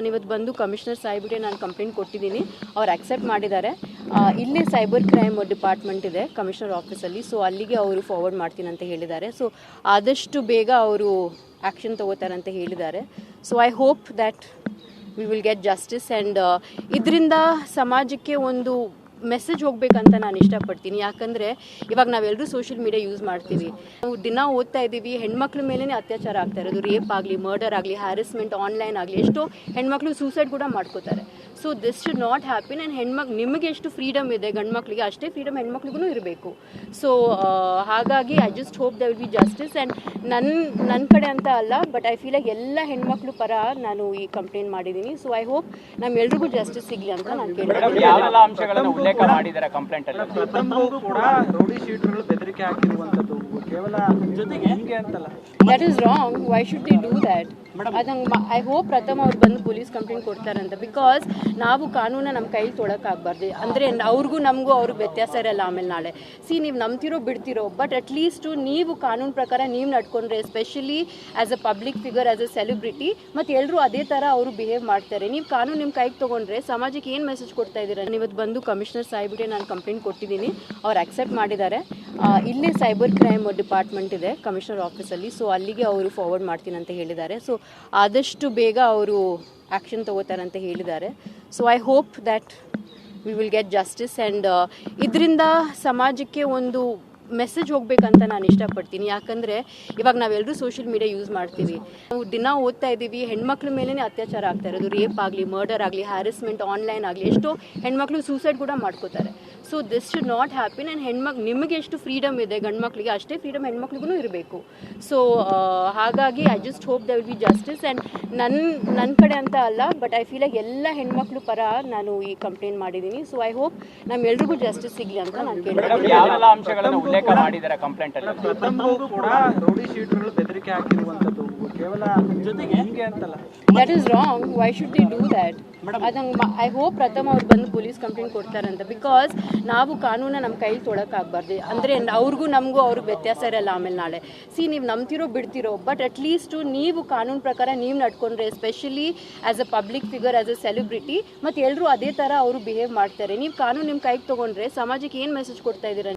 ನಾನು ಇವತ್ತು ಬಂದು ಕಮಿಷನರ್ ಸಾಹೇಬ್ಗೆ ನಾನು ಕಂಪ್ಲೇಂಟ್ ಕೊಟ್ಟಿದ್ದೀನಿ. ಅವ್ರು ಅಕ್ಸೆಪ್ಟ್ ಮಾಡಿದ್ದಾರೆ. ಇಲ್ಲೇ ಸೈಬರ್ ಕ್ರೈಮ್ ಡಿಪಾರ್ಟ್ಮೆಂಟ್ ಇದೆ ಕಮಿಷನರ್ ಆಫೀಸಲ್ಲಿ ಸೊ ಅಲ್ಲಿಗೆ ಅವರು ಫಾರ್ವರ್ಡ್ ಮಾಡ್ತೀನಿ ಅಂತ ಹೇಳಿದ್ದಾರೆ. ಸೊ ಆದಷ್ಟು ಬೇಗ ಅವರು ಆ್ಯಕ್ಷನ್ ತಗೋತಾರೆ ಅಂತ ಹೇಳಿದ್ದಾರೆ. So I hope that we will get justice and ಇದರಿಂದ ಸಮಾಜಕ್ಕೆ ಒಂದು ಮೆಸೇಜ್ ಹೋಗ್ಬೇಕಂತ ನಾನು ಇಷ್ಟಪಡ್ತೀನಿ. ಯಾಕಂದ್ರೆ ಇವಾಗ ನಾವೆಲ್ಲರೂ ಸೋಷಿಯಲ್ ಮೀಡಿಯಾ ಯೂಸ್ ಮಾಡ್ತೀವಿ. ನಾವು ದಿನ ಓದ್ತಾ ಇದ್ದೀವಿ, ಹೆಣ್ಮಕ್ಳ ಮೇಲೇ ಅತ್ಯಾಚಾರ ಆಗ್ತಾ ಇರೋದು. ರೇಪ್ ಆಗಲಿ ಮರ್ಡರ್ ಆಗಲಿ ಹ್ಯಾರಸ್ಮೆಂಟ್ ಆನ್ಲೈನ್ ಆಗಲಿ, ಎಷ್ಟೋ ಹೆಣ್ಮಕ್ಳು ಸೂಸೈಡ್ ಕೂಡ ಮಾಡ್ಕೋತಾರೆ. So this should not happy and ಹೆಣ್ಮಕ್ ನಿಮಗೆ ಎಷ್ಟು ಫ್ರೀಡಮ್ ಇದೆ ಗಂಡು ಮಕ್ಕಳಿಗೆ ಅಷ್ಟೇ ಫ್ರೀಡಮ್ ಹೆಣ್ಮಕ್ಳಿಗೂ ಇರಬೇಕು. ಸೊ ಹಾಗಾಗಿ I just hope the will be justice and ನನ್ನ ನನ್ನ ಕಡೆ ಅಂತ ಅಲ್ಲ ಬಟ್ ಐ ಫೀಲ್ ಆಗಿ ಎಲ್ಲ ಹೆಣ್ಮಕ್ಳು ಪರ ನಾನು ಈ ಕಂಪ್ಲೇಂಟ್ ಮಾಡಿದ್ದೀನಿ. ಸೊ ಐ ಹೋಪ್ ನಮ್ಮೆಲ್ರಿಗೂ ಜಸ್ಟಿಸ್ ಸಿಗಲಿ ಅಂತ ನಾನು ಕೇಳ್ತೀನಿ. ಉಲ್ಲೇಖ ಮಾಡಿದ್ದಾರೆ ಕಂಪ್ಲೇಂಟ್ ಅಲ್ಲಿ. ಕೂಡ ರೌಡಿ ಶೀಟರ್ಗಳು ಬೆದರಿಕೆ ಹಾಕಿರುವಂತದ್ದು ಕೇವಲ ಜೊತೆಗೆ ಹಿಂಗೆ ಅಂತಲ್ಲ. That is wrong why should they do ಅದಂಗೆ ಐ ಹೋಪ್ ಪ್ರಥಮ ಅವ್ರು ಬಂದು ಪೊಲೀಸ್ ಕಂಪ್ಲೇಂಟ್ ಕೊಡ್ತಾರಂತ. ಬಿಕಾಸ್ ನಾವು ಕಾನೂನ ನಮ್ಮ ಕೈಲಿ ತೊಳಕಾಗಬಾರ್ದು ಅಂದರೆ ಅವ್ರಿಗೂ ನಮಗೂ ಅವ್ರಿಗೆ ವ್ಯತ್ಯಾಸ ಇರಲ್ಲ ಆಮೇಲೆ ನಾಳೆ. ಸಿ ನೀವು ನಂಬ್ತಿರೋ ಬಿಡ್ತಿರೋ ಬಟ್ ಅಟ್ಲೀಸ್ಟು ನೀವು ಕಾನೂನು ಪ್ರಕಾರ ನೀವು ನಡ್ಕೊಂಡ್ರೆ especially as a public figure as a celebrity ಮತ್ತು ಎಲ್ಲರೂ ಅದೇ ಥರ ಅವರು ಬಿಹೇವ್ ಮಾಡ್ತಾರೆ. ನೀವು ಕಾನೂನು ನಿಮ್ಮ ಕೈಗೆ ತೊಗೊಂಡ್ರೆ, ಸಮಾಜಕ್ಕೆ ಏನು ಮೆಸೇಜ್ ಕೊಡ್ತಾ ಇದ್ದೀರಾ ಇವತ್ತು ಬಂದು ಕಮಿಷನರ್ ಸಾಹೇಬ್ಗೆ ನಾನು ಕಂಪ್ಲೇಂಟ್ ಕೊಟ್ಟಿದ್ದೀನಿ. ಅವ್ರು ಅಕ್ಸೆಪ್ಟ್ ಮಾಡಿದ್ದಾರೆ. ಇಲ್ಲೇ ಸೈಬರ್ ಕ್ರೈಮ್ ಡಿಪಾರ್ಟ್ಮೆಂಟ್ ಇದೆ ಕಮಿಷನರ್ ಆಫೀಸಲ್ಲಿ. ಸೊ ಅಲ್ಲಿಗೆ ಅವರು ಫಾರ್ವರ್ಡ್ ಮಾಡ್ತೀನಿ ಅಂತ ಹೇಳಿದ್ದಾರೆ. ಸೊ ಆದಷ್ಟು ಬೇಗ ಅವರು ಆ್ಯಕ್ಷನ್ ತಗೋತಾರಂತ ಹೇಳಿದ್ದಾರೆ. So I hope that we will get justice and ಇದರಿಂದ ಸಮಾಜಕ್ಕೆ ಒಂದು ಮೆಸೇಜ್ ಹೋಗ್ಬೇಕಂತ ನಾನು ಇಷ್ಟಪಡ್ತೀನಿ. ಯಾಕಂದ್ರೆ ಇವಾಗ ನಾವೆಲ್ಲರೂ ಸೋಷಿಯಲ್ ಮೀಡಿಯಾ ಯೂಸ್ ಮಾಡ್ತೀವಿ. ನಾವು ದಿನ ಓದ್ತಾ ಇದ್ದೀವಿ, ಹೆಣ್ಮಕ್ಳ ಮೇಲೇ ಅತ್ಯಾಚಾರ ಆಗ್ತಾ ಇರೋದು. ರೇಪ್ ಆಗಲಿ ಮರ್ಡರ್ ಆಗಲಿ ಹ್ಯಾರಸ್ಮೆಂಟ್ ಆನ್ಲೈನ್ ಆಗಲಿ, ಎಷ್ಟೋ ಹೆಣ್ಮಕ್ಳು ಸೂಸೈಡ್ ಕೂಡ ಮಾಡ್ಕೋತಾರೆ. So this should not happen and ಹೆಣ್ಮಕ್, ನಿಮಗೆ ಎಷ್ಟು ಫ್ರೀಡಮ್ ಇದೆ ಗಂಡ್ಮಕ್ಳಿಗೆ, ಅಷ್ಟೇ ಫ್ರೀಡಮ್ ಹೆಣ್ಮಕ್ಳಿಗೂ ಇರಬೇಕು. ಸೊ ಹಾಗಾಗಿ I just hope the will be justice and ನನ್ನ ನನ್ನ ಕಡೆ ಅಂತ ಅಲ್ಲ ಬಟ್ ಐ ಫೀಲ್ ಆಗಿ ಎಲ್ಲ ಹೆಣ್ಮಕ್ಳು ಪರ ನಾನು ಈ ಕಂಪ್ಲೇಂಟ್ ಮಾಡಿದ್ದೀನಿ. ಸೊ ಐ ಹೋಪ್ ನಮ್ಮೆಲ್ರಿಗೂ ಜಸ್ಟಿಸ್ ಸಿಗಲಿ ಅಂತ ನಾನು ಕೇಳ್ತೀನಿ. ಉಲ್ಲೇಖ ಮಾಡಿದ್ದಾರೆ ಕಂಪ್ಲೇಂಟ್ ಅಲ್ಲಿ. ಕೂಡ ರೌಡಿ ಶೀಟರ್ಗಳು ಬೆದರಿಕೆ ಹಾಕಿರುವಂತದ್ದು ಕೇವಲ ಜೊತೆಗೆ ಹಿಂಗೆ ಅಂತಲ್ಲ. That is wrong why should they do that ಅದಂಗೆ ಐ ಹೋಪ್ ಪ್ರಥಮ ಅವ್ರು ಬಂದು ಪೊಲೀಸ್ ಕಂಪ್ಲೇಂಟ್ ಕೊಡ್ತಾರಂತ. ಬಿಕಾಸ್ ನಾವು ಕಾನೂನ ನಮ್ಮ ಕೈಲಿ ತೊಳಕಾಗಬಾರ್ದು ಅಂದರೆ ಅವ್ರಿಗೂ ನಮಗೂ ಅವ್ರಿಗೆ ವ್ಯತ್ಯಾಸ ಇರಲ್ಲ ಆಮೇಲೆ ನಾಳೆ ಸಿ ನೀವು ನಂಬ್ತಿರೋ ಬಿಡ್ತಿರೋ ಬಟ್ ಅಟ್ಲೀಸ್ಟು ನೀವು ಕಾನೂನು ಪ್ರಕಾರ ನೀವು ನಡ್ಕೊಂಡ್ರೆ especially as a public figure as a celebrity ಮತ್ತು ಎಲ್ಲರೂ ಅದೇ ಥರ ಅವರು ಬಿಹೇವ್ ಮಾಡ್ತಾರೆ. ನೀವು ಕಾನೂನು ನಿಮ್ಮ ಕೈಗೆ ತೊಗೊಂಡ್ರೆ ಸಮಾಜಕ್ಕೆ ಏನು ಮೆಸೇಜ್ ಕೊಡ್ತಾ ಇದ್ದೀರಾ